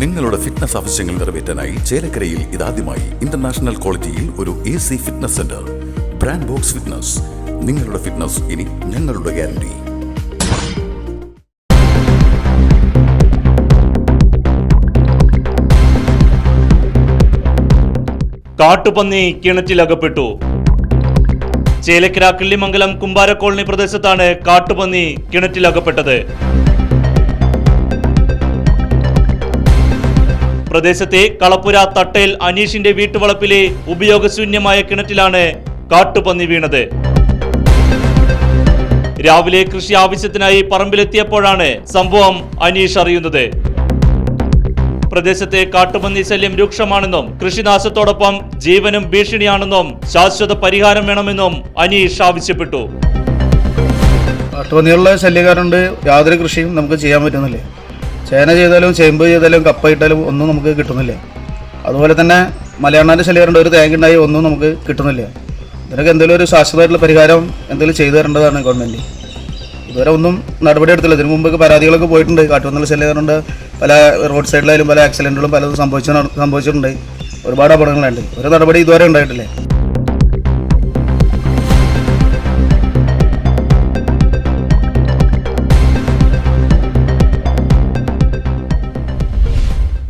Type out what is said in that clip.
നിങ്ങളുടെ ഫിറ്റ്നസ് ആവശ്യങ്ങൾ നിറവേറ്റാനായി ചേലക്കരയിൽ ഇതാദ്യമായി ഇന്റർനാഷണൽ ക്വാളിറ്റിയിൽ ഒരു A C fitness centre brand box fitness നിങ്ങളുടെ ഫിറ്റ്നസ് ഇനി ഞങ്ങളുടെ ഗ്യാരണ്ടി കാട്ടുപന്നി കിണറ്റിലകപ്പെട്ടു. ചേലക്കര കിള്ളിമംഗലം കുമ്പാര കോളനി പ്രദേശത്താണ് കാട്ടുപന്നി കിണറ്റിലകപ്പെട്ടത്. പ്രദേശത്തെ കളപ്പുര തട്ടേൽ അനീഷിന്റെ വീട്ടുവളപ്പിലെ ഉപയോഗശൂന്യമായ കിണറ്റിലാണ് കാട്ടുപന്നി വീണത്. രാവിലെ കൃഷി ആവശ്യത്തിനായി പറമ്പിലെത്തിയപ്പോഴാണ് സംഭവം അനീഷ് അറിയുന്നത്. പ്രദേശത്തെ കാട്ടുപന്നി ശല്യം രൂക്ഷമാണെന്നും കൃഷിനാശത്തോടൊപ്പം ജീവനും ഭീഷണിയാണെന്നും ശാശ്വത പരിഹാരം വേണമെന്നും അനീഷ് ആവശ്യപ്പെട്ടു. കാട്ടുപന്നികളുടെ ശല്യക്കാരുണ്ട്. യാതൊരു കൃഷിയും നമുക്ക് ചെയ്യാൻ പറ്റുന്നില്ല. ചേന ചെയ്താലും ചേമ്പ് ചെയ്താലും കപ്പ ഇട്ടാലും ഒന്നും നമുക്ക് കിട്ടുന്നില്ല. അതുപോലെ തന്നെ മലയാളാന്റെ ശല്യക്കാരുണ്ട് ഒരു തേങ്ങ ഉണ്ടായി ഒന്നും നമുക്ക് കിട്ടുന്നില്ല. ഇതിനൊക്കെ എന്തെങ്കിലും ഒരു ശാശ്വതമായിട്ടുള്ള പരിഹാരം എന്തെങ്കിലും ചെയ്തു തരേണ്ടതാണ് ഗവൺമെന്റ് ഇതുവരെ ഒന്നും നടപടി എടുത്തില്ല. ഇതിനു മുമ്പ് പരാതികളൊക്കെ പോയിട്ടുണ്ട്. കാട്ടുവന്നുള്ള ശല്യക്കാരുണ്ട് പല റോഡ് സൈഡിലായാലും പല ആക്സിഡന്റുകളും പലതും സംഭവിച്ചു സംഭവിച്ചിട്ടുണ്ട്. ഒരുപാട് അപകടങ്ങളുണ്ട്. ഒരു നടപടി ഇതുവരെ ഉണ്ടായിട്ടില്ല.